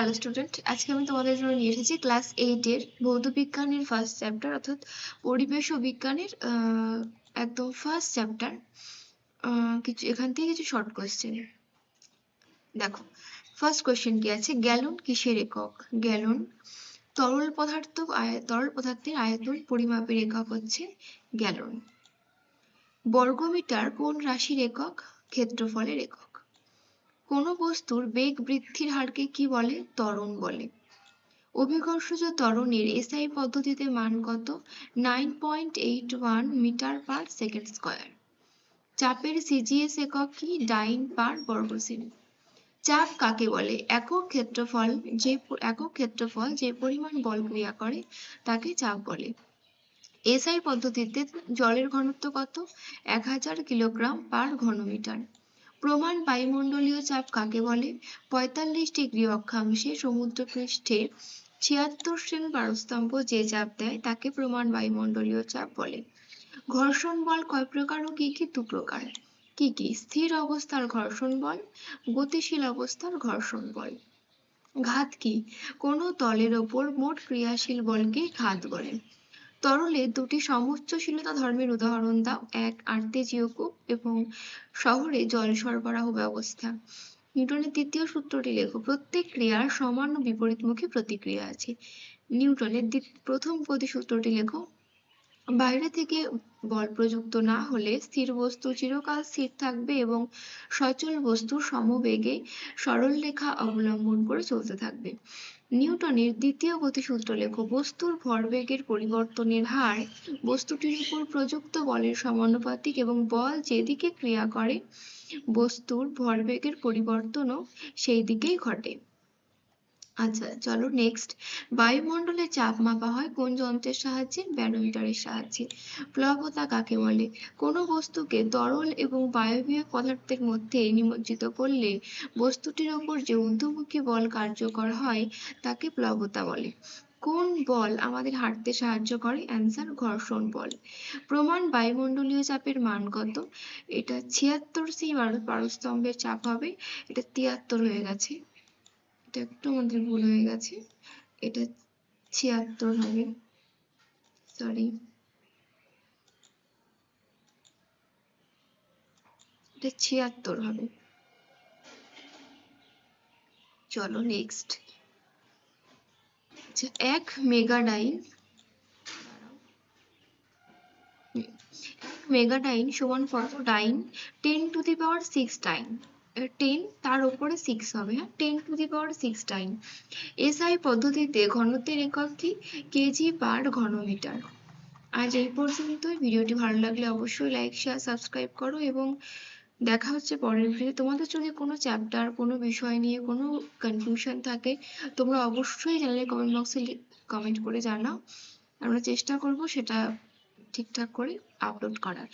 Hello student আজকে আমি তোমাদের জন্য নিয়ে এসেছি ক্লাস এইটের ভৌত বিজ্ঞানের ফার্স্ট চ্যাপ্টার অর্থাৎ পরিবেশ ও বিজ্ঞানের একদম ফার্স্ট চ্যাপ্টার কিছু, এখান থেকে কিছু শর্ট কোয়েশ্চেন দেখো ফার্স্ট কোয়েশ্চেন কি আছে? গ্যালন কিসের একক? গ্যালন তরল পদার্থ তরল পদার্থের আয়তন পরিমাপের একক হচ্ছে গ্যালন। বর্গমিটার কোন রাশির একক? ক্ষেত্রফলের একক। কোনো বস্তুর বেগ বৃদ্ধির হারকে কি বলে? ত্বরণ বলে। অভিকর্ষজ ত্বরণের এসআই পদ্ধতিতে মান কত nine point eight one metre per second square. চাপের সিজিএস একক কি? ডাইন পার বর্গ সেমি চাপ কাকে বলে? একক ক্ষেত্রফল যে একক ক্ষেত্রফল যে পরিমাণ বল ক্রিয়া করে তাকে চাপ বলে। এসআই পদ্ধতিতে জলের ঘনত্ব কত? এক হাজার কিলোগ্রাম পার ঘনমিটার। প্রমাণ বায়ুমণ্ডলীয় চাপ কাকে বলে? পঁয়তাল্লিশ ডিগ্রি অক্ষাংশে সমুদ্রপৃষ্ঠে ছিয়াত্তর সেন পারস্তম্ভ যে চাপ দেয়, তাকে প্রমাণ বায়ুমণ্ডলীয় চাপ বলে। ঘর্ষণ বল কয় প্রকার ও কি কি দু প্রকার? কি কি? স্থির অবস্থার ঘর্ষণ বল, গতিশীল অবস্থার ঘর্ষণ বল। ঘাত কি? কোনো তলের ওপর মোট ক্রিয়াশীল বলকে ঘাত বলে। তরলে দুটি সমুচ্চশীলতা ধর্মের উদাহরণ দাও। এক এবং শহরে জল সরবরাহ ব্যবস্থা। নিউটনের তৃতীয় সূত্রটি লেখো, প্রত্যেক ক্রিয়ার সমান ও বিপরীতমুখী প্রতিক্রিয়া আছে। নিউটনের প্রথম পদী সূত্রটি লেখো, বাইরে থেকে বল প্রযুক্ত না হলে স্থির বস্তু চিরকাল স্থির থাকবে এবং সচল বস্তু সমবেগে সরল রেখা অবলম্বন করে চলতে থাকবে। নিউটনের দ্বিতীয় গতিসূত্র লেখো বস্তুর ভরবেগের পরিবর্তনের হার। বস্তুটির উপর প্রযুক্ত বলের সমানুপাতিক এবং বল যেদিকে ক্রিয়া করে, বস্তুর ভরবেগের পরিবর্তনও সেই দিকেই ঘটে। আচ্ছা চলো নেক্সট বায়ুমণ্ডলে চাপ মাপা হয় কোন যন্ত্রের সাহায্যে? ব্যারোমিটারের সাহায্যে। প্লবতা কাকে বলে? কোনো বস্তুকে তরল এবং বায়বীয় পদার্থের মধ্যে নিমজ্জিত করলে বস্তুটির ওপর যে ঊর্ধ্বমুখী বল কার্যকর হয়, তাকে প্লবতা বলে। কোন বল আমাদের হাঁটতে সাহায্য করে? অ্যান্সার, ঘর্ষণ বল। প্রমাণ বায়ুমণ্ডলীয় চাপের মান কত? এটা ছিয়াত্তর সি পারস্তম্ভের চাপ হবে। এটা তিয়াত্তর হয়ে গেছে। এটা একটু আমাদের ভুল হয়ে গেছে। এটা ছিয়াত্তর হবে। সরি এটা ছিয়াত্তর হবে। চলো নেক্সট আচ্ছা এক মেগাডাইন মেগাডাইন সমান কত? Dyne ten to the power six time ten তার উপরে সিক্স হবে হ্যাঁ? Ten to the power six time SI পদ্ধতিতে ঘনত্বের একক কি? কেজি পার ঘনমিটার। আজ এই পর্যন্তই। ভিডিওটি ভালো লাগলে অবশ্যই লাইক শেয়ার সাবস্ক্রাইব করো এবং দেখা হচ্ছে পরের ভিডিও তোমাদের যদি কোনো চ্যাপ্টার কোনো বিষয় নিয়ে কোনো কনফিউশন থাকে, তোমরা অবশ্যই চ্যানেলের কমেন্ট বক্সে কমেন্ট করে জানাও। আমরা চেষ্টা করব সেটা ঠিকঠাক করে আপলোড করার।